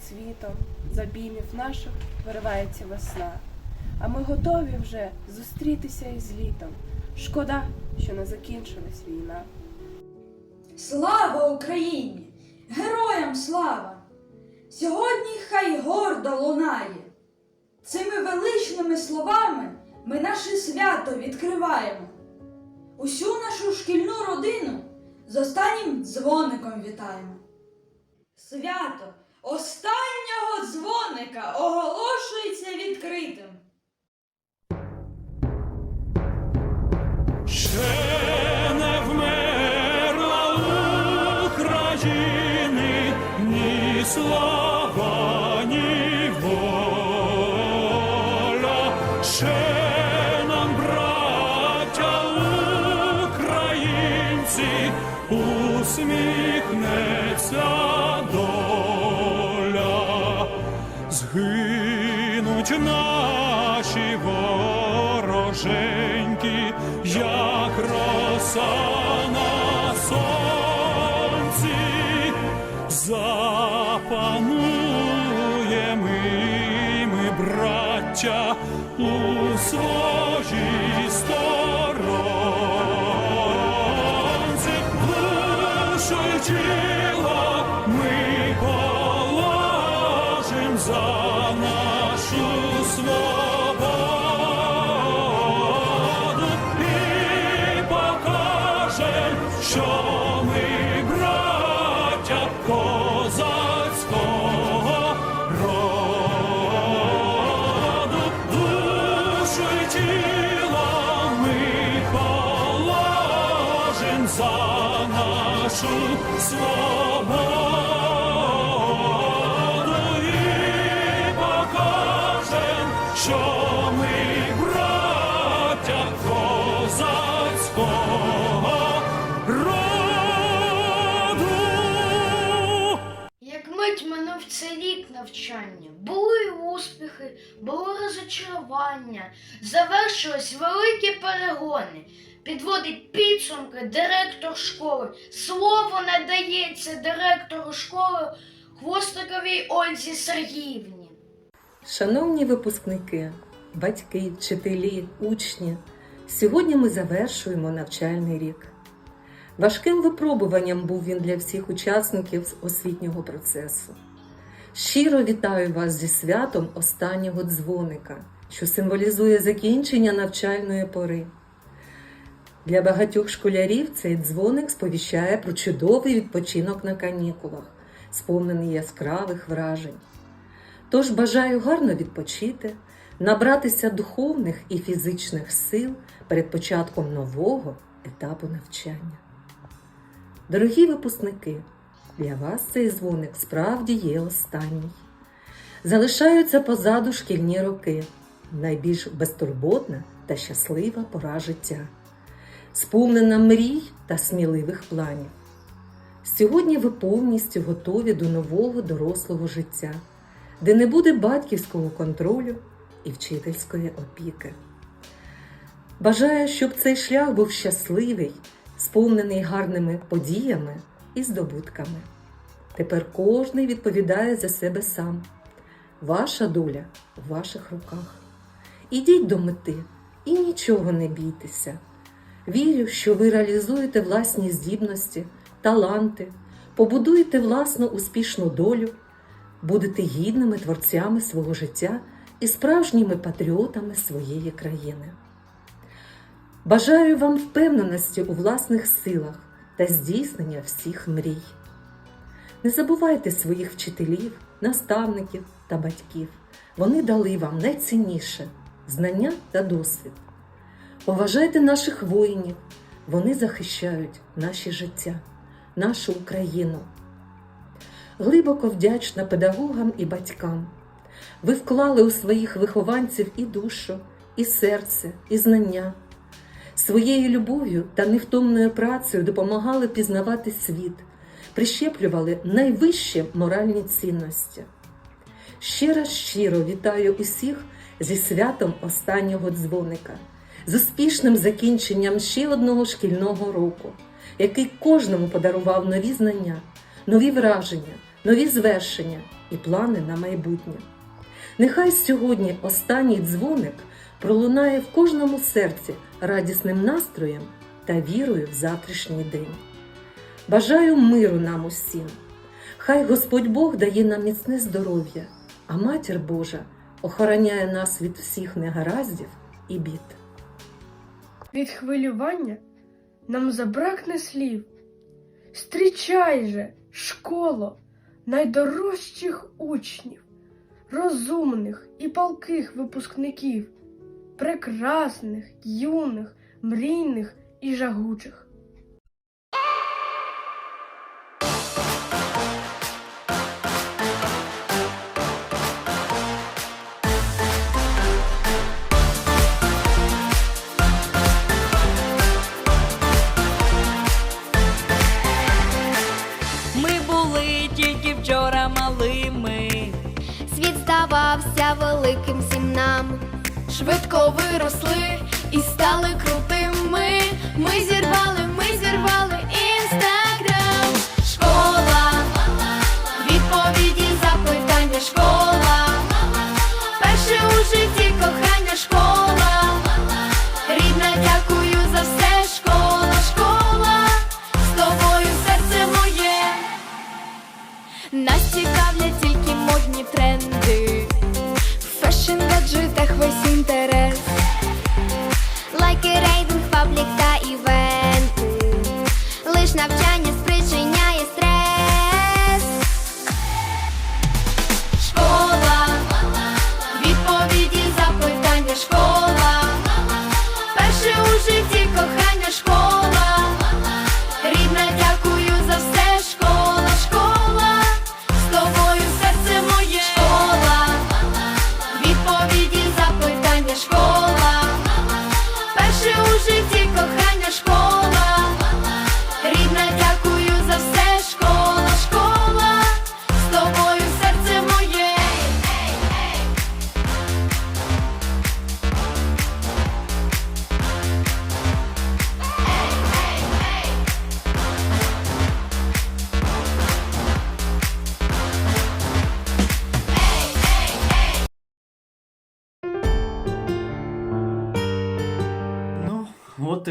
цвітом, з наших виривається весна. А ми готові вже зустрітися із літом. Шкода, що не закінчилась війна. Слава Україні! Героям слава! Сьогодні хай гордо лунає. Цими величними словами ми наше свято відкриваємо. Усю нашу шкільну родину з останнім дзвоником вітаємо. Свято останнього дзвоника оголошується відкритим. Ще не вмерла України ні слава, ні воля. Ще нам, браття українці, усміхнеться доля. Згинуть наші вороженьки, як роса на сонці, запануємо ми, браття, у своїй нашу свободу і покажем, що ми браття козацького роду. Як мить минув цей рік навчання, були успіхи, було розочарування, завершились великі перегони. Підводить підсумки директор школи. Слово надається директору школи Хвостиковій Ользі Сергіївні. Шановні випускники, батьки, вчителі, учні, сьогодні ми завершуємо навчальний рік. Важким випробуванням був він для всіх учасників освітнього процесу. Щиро вітаю вас зі святом останнього дзвоника, що символізує закінчення навчальної пори. Для багатьох школярів цей дзвоник сповіщає про чудовий відпочинок на канікулах, сповнений яскравих вражень. Тож бажаю гарно відпочити, набратися духовних і фізичних сил перед початком нового етапу навчання. Дорогі випускники, для вас цей дзвоник справді є останній. Залишаються позаду шкільні роки, найбільш безтурботна та щаслива пора життя, сповнена мрій та сміливих планів. Сьогодні ви повністю готові до нового дорослого життя, де не буде батьківського контролю і вчительської опіки. Бажаю, щоб цей шлях був щасливий, сповнений гарними подіями і здобутками. Тепер кожний відповідає за себе сам. Ваша доля в ваших руках. Ідіть до мети і нічого не бійтеся. Вірю, що ви реалізуєте власні здібності, таланти, побудуєте власну успішну долю, будете гідними творцями свого життя і справжніми патріотами своєї країни. Бажаю вам впевненості у власних силах та здійснення всіх мрій. Не забувайте своїх вчителів, наставників та батьків. Вони дали вам найцінніше знання та досвід. Поважайте наших воїнів, вони захищають наші життя, нашу Україну. Глибоко вдячна педагогам і батькам. Ви вклали у своїх вихованців і душу, і серце, і знання. Своєю любов'ю та невтомною працею допомагали пізнавати світ, прищеплювали найвищі моральні цінності. Ще раз щиро вітаю усіх зі святом останнього дзвоника, з успішним закінченням ще одного шкільного року, який кожному подарував нові знання, нові враження, нові звершення і плани на майбутнє. Нехай сьогодні останній дзвоник пролунає в кожному серці радісним настроєм та вірою в завтрашній день. Бажаю миру нам усім. Хай Господь Бог дає нам міцне здоров'я, а Матір Божа охороняє нас від всіх негараздів і бід. Від хвилювання нам забракне слів. Стрічай же, школо, найдорожчих учнів, розумних і палких випускників, прекрасних, юних, мрійних і жагучих. Здавався великим всім нам. Швидко виросли і стали крутими. Ми навчання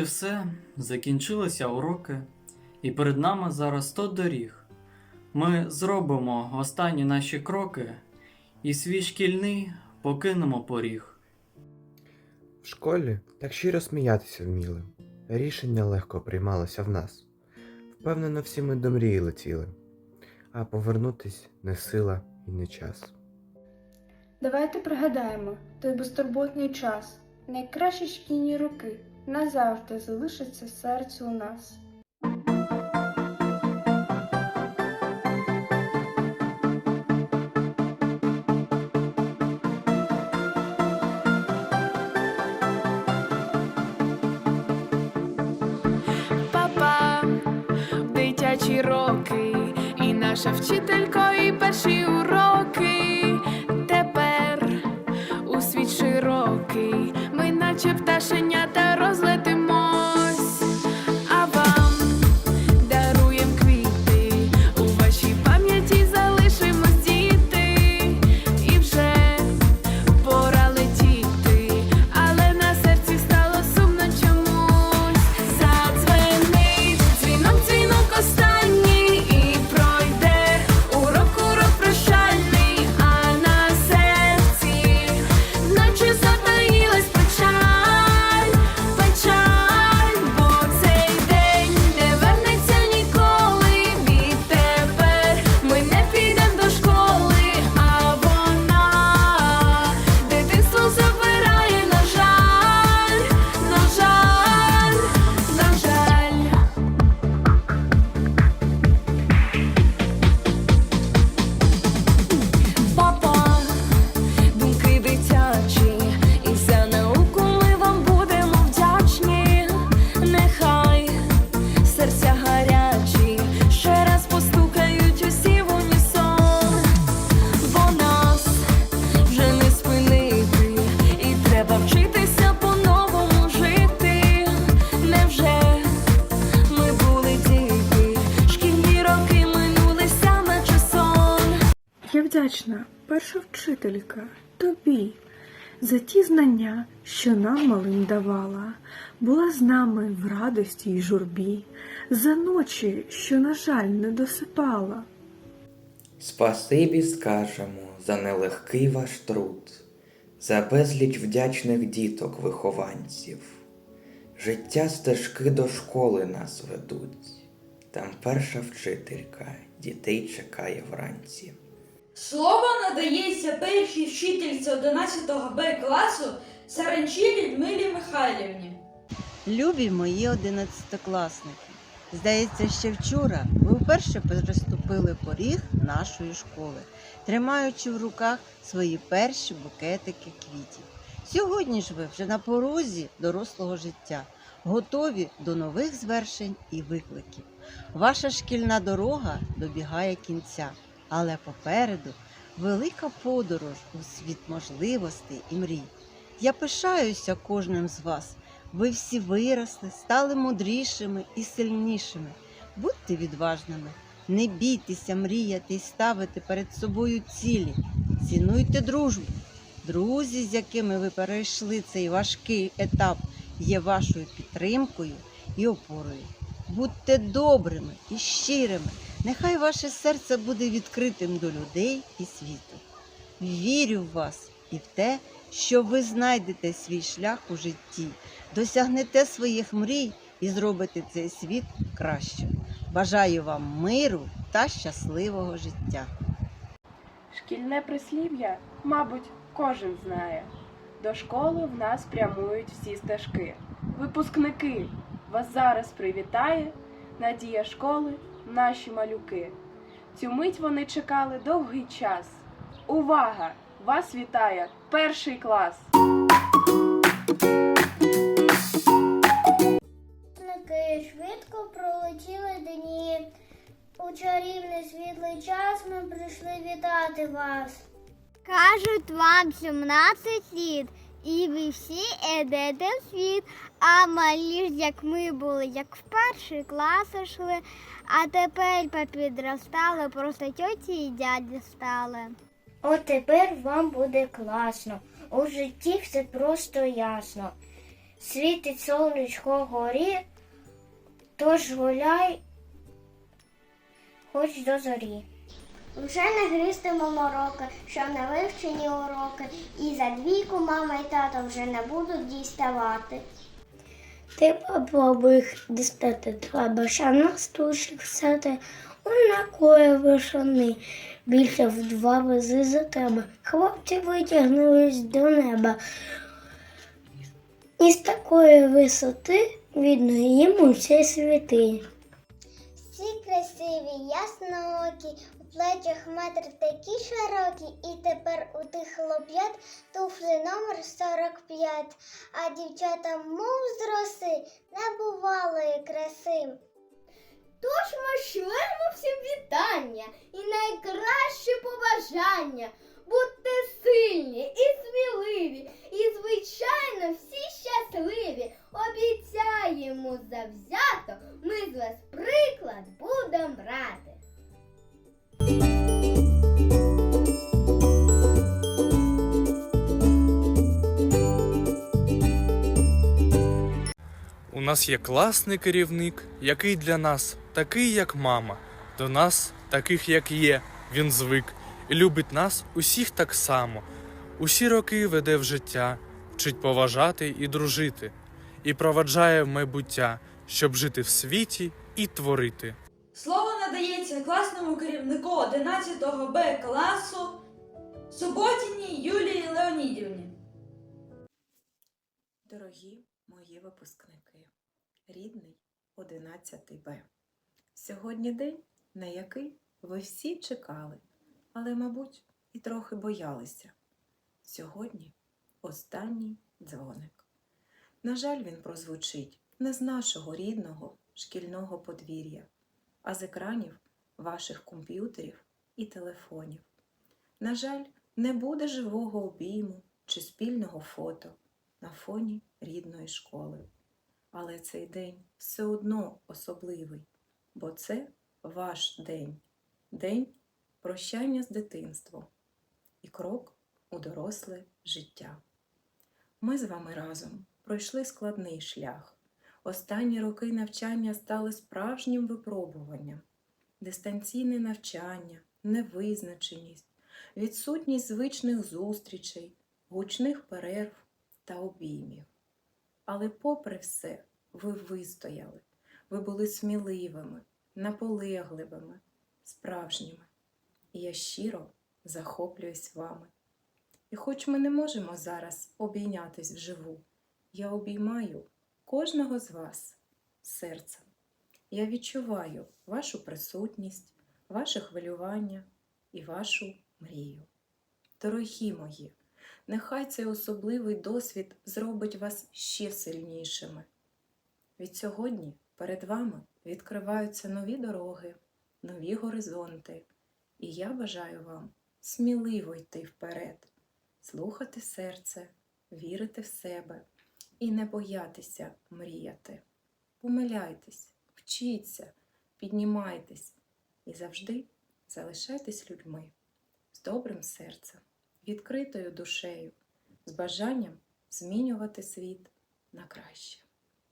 все. Закінчилися уроки, і перед нами зараз 100 доріг. Ми зробимо останні наші кроки і свій шкільний покинемо поріг. В школі так щиро сміятися вміли. Рішення легко приймалося в нас. Впевнено, всі ми до мрії летіли, а повернутись не сила і не час. Давайте пригадаємо той безтурботний час, найкращі шкільні роки назавжди залишаться в серці у нас. Папа, дитячі роки, і наша вчителько, і перші уроки. Тепер у світ широкий, ми наче пташенята вдячна, перша вчителька, тобі, за ті знання, що нам малим давала, була з нами в радості й журбі, за ночі, що, на жаль, не досипала. Спасибі скажемо за нелегкий ваш труд, за безліч вдячних діток вихованців. Життя стежки до школи нас ведуть. Там перша вчителька дітей чекає вранці. Слово надається першій вчительці 11 Б класу Саранчі Людмилі Михайлівні. Любі мої одинадцятикласники, здається, ще вчора ви вперше переступили поріг нашої школи, тримаючи в руках свої перші букетики квітів. Сьогодні ж ви вже на порозі дорослого життя, готові до нових звершень і викликів. Ваша шкільна дорога добігає кінця, але попереду велика подорож у світ можливостей і мрій. Я пишаюся кожним з вас. Ви всі виросли, стали мудрішими і сильнішими. Будьте відважними, не бійтеся мріяти і ставити перед собою цілі. Цінуйте дружбу. Друзі, з якими ви перейшли цей важкий етап, є вашою підтримкою і опорою. Будьте добрими і щирими. Нехай ваше серце буде відкритим до людей і світу. Вірю в вас і в те, що ви знайдете свій шлях у житті, досягнете своїх мрій і зробите цей світ кращим. Бажаю вам миру та щасливого життя. Шкільне прислів'я, мабуть, кожен знає. До школи в нас прямують всі стежки. Випускники, вас зараз привітає надія школи, наші малюки. Цю мить вони чекали довгий час. Увага! Вас вітає перший клас! Швидко пролетіли дні. У чарівний світлий час ми прийшли вітати вас. Кажуть вам 17 літ, і ви всі йдете в світ. А малі ж, як ми були, як в перший клас йшли, а тепер попідростали, просто тьоті і дяді стали. От тепер вам буде класно. У житті все просто ясно. Світить сонечко горі, тож гуляй хоч до зорі. Вже не гристимо мороки, що не вивчені уроки, і за двійку мама і тато вже не будуть діставати. Ти попробуй їх дістати, треба ще на стучик всяти, однакові вишини. Більше в два рази за тебе. Хлопці витягнулись до неба. Із такої висоти видно їм усі світи. Всі красиві, ясноокі, плечах метр такі широкі, і тепер у тих хлоп'ят туфлі номер 45, а дівчата, мов з роси, небувалої краси. Тож ми шлемо всім вітання і найкраще побажання. Будьте сильні і сміливі, і, звичайно, всі щасливі. Обіцяємо завзято, ми з вас приклад будемо брати. Нас є класний керівник, який для нас такий, як мама, до нас таких, як є, він звик, і любить нас усіх так само. Усі роки веде в життя, вчить поважати і дружити, і проваджає в майбуття, щоб жити в світі і творити. Слово надається класному керівнику 11 Б класу Суботіній Юлії Леонідівні. Дорогі мої випускники, рідний 11 Б. Сьогодні день, на який ви всі чекали, але, мабуть, і трохи боялися. Сьогодні останній дзвоник. На жаль, він прозвучить не з нашого рідного шкільного подвір'я, а з екранів ваших комп'ютерів і телефонів. На жаль, не буде живого обійму чи спільного фото на фоні рідної школи. Але цей день все одно особливий, бо це ваш день, день прощання з дитинством і крок у доросле життя. Ми з вами разом пройшли складний шлях. Останні роки навчання стали справжнім випробуванням. Дистанційне навчання, невизначеність, відсутність звичних зустрічей, гучних перерв та обіймів. Але попри все, ви вистояли, ви були сміливими, наполегливими, справжніми. І я щиро захоплююсь вами. І хоч ми не можемо зараз обійнятись вживу, я обіймаю кожного з вас серцем. Я відчуваю вашу присутність, ваше хвилювання і вашу мрію. Дорогі мої, нехай цей особливий досвід зробить вас ще сильнішими. Від сьогодні перед вами відкриваються нові дороги, нові горизонти, і я бажаю вам сміливо йти вперед, слухати серце, вірити в себе і не боятися мріяти. Помиляйтесь, вчіться, піднімайтесь і завжди залишайтесь людьми з добрим серцем, відкритою душею, з бажанням змінювати світ на краще.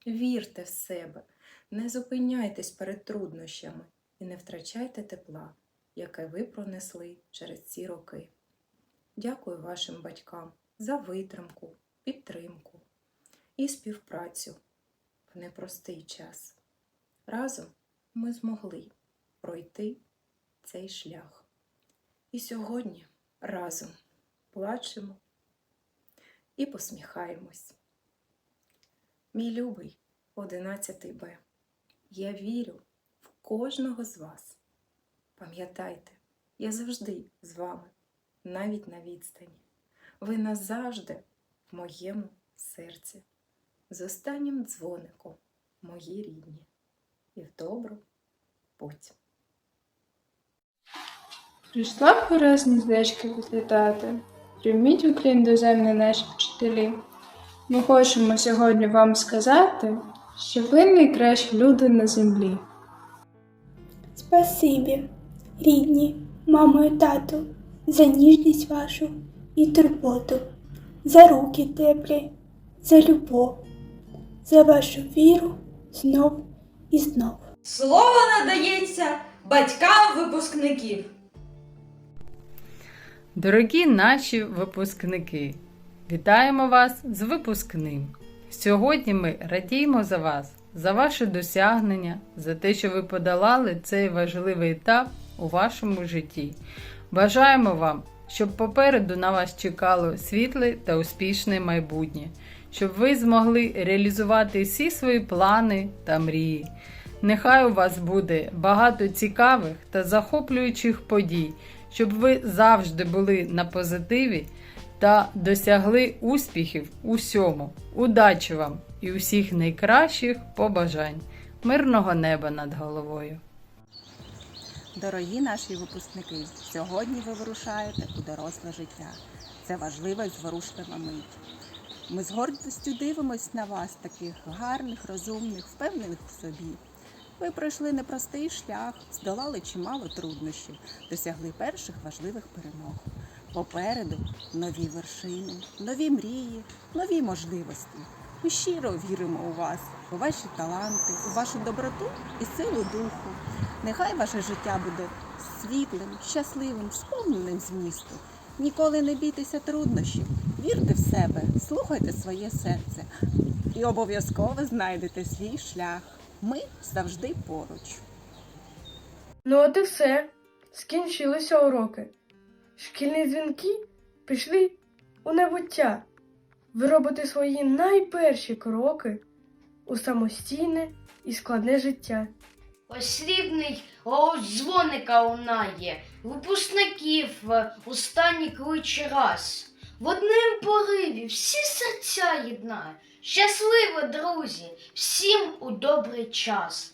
Вірте в себе, не зупиняйтесь перед труднощами і не втрачайте тепла, яке ви пронесли через ці роки. Дякую вашим батькам за витримку, підтримку і співпрацю в непростий час. Разом ми змогли пройти цей шлях. І сьогодні разом плачемо і посміхаємось. Мій любий 11 Б, я вірю в кожного з вас. Пам'ятайте, я завжди з вами, навіть на відстані. Ви назавжди в моєму серці, з останнім дзвоником, мої рідні, і в добру путь. Прийшла пора з гніздечка відлітати. Прийміть уклін до землі наші вчителі. Ми хочемо сьогодні вам сказати, що ви найкращі люди на землі. Спасибі, рідні, мамо і тату, за ніжність вашу і турботу, за руки теплі, за любов, за вашу віру знов і знов. Слово надається батькам випускників. Дорогі наші випускники, вітаємо вас з випускним. Сьогодні ми радіємо за вас, за ваші досягнення, за те, що ви подолали цей важливий етап у вашому житті. Бажаємо вам, щоб попереду на вас чекало світле та успішне майбутнє, щоб ви змогли реалізувати всі свої плани та мрії. Нехай у вас буде багато цікавих та захоплюючих подій, щоб ви завжди були на позитиві та досягли успіхів у всьому. Удачі вам і усіх найкращих побажань, мирного неба над головою. Дорогі наші випускники, сьогодні ви вирушаєте у доросле життя. Це важлива і зворушлива мить. Ми з гордістю дивимось на вас, таких гарних, розумних, впевнених в собі. Ви пройшли непростий шлях, здолали чимало труднощів, досягли перших важливих перемог. Попереду нові вершини, нові мрії, нові можливості. Ми щиро віримо у вас, у ваші таланти, у вашу доброту і силу духу. Нехай ваше життя буде світлим, щасливим, сповненим змісту. Ніколи не бійтеся труднощів, вірте в себе, слухайте своє серце і обов'язково знайдете свій шлях. Ми завжди поруч. Ну от і все. Скінчилися уроки. Шкільні дзвінки пішли у небуття. Ви робите свої найперші кроки у самостійне і складне життя. Ось срібний голос дзвоника лунає, випускників е, останній кличе раз. В одним пориві всі серця єднає. Щасливо, друзі, всім у добрий час.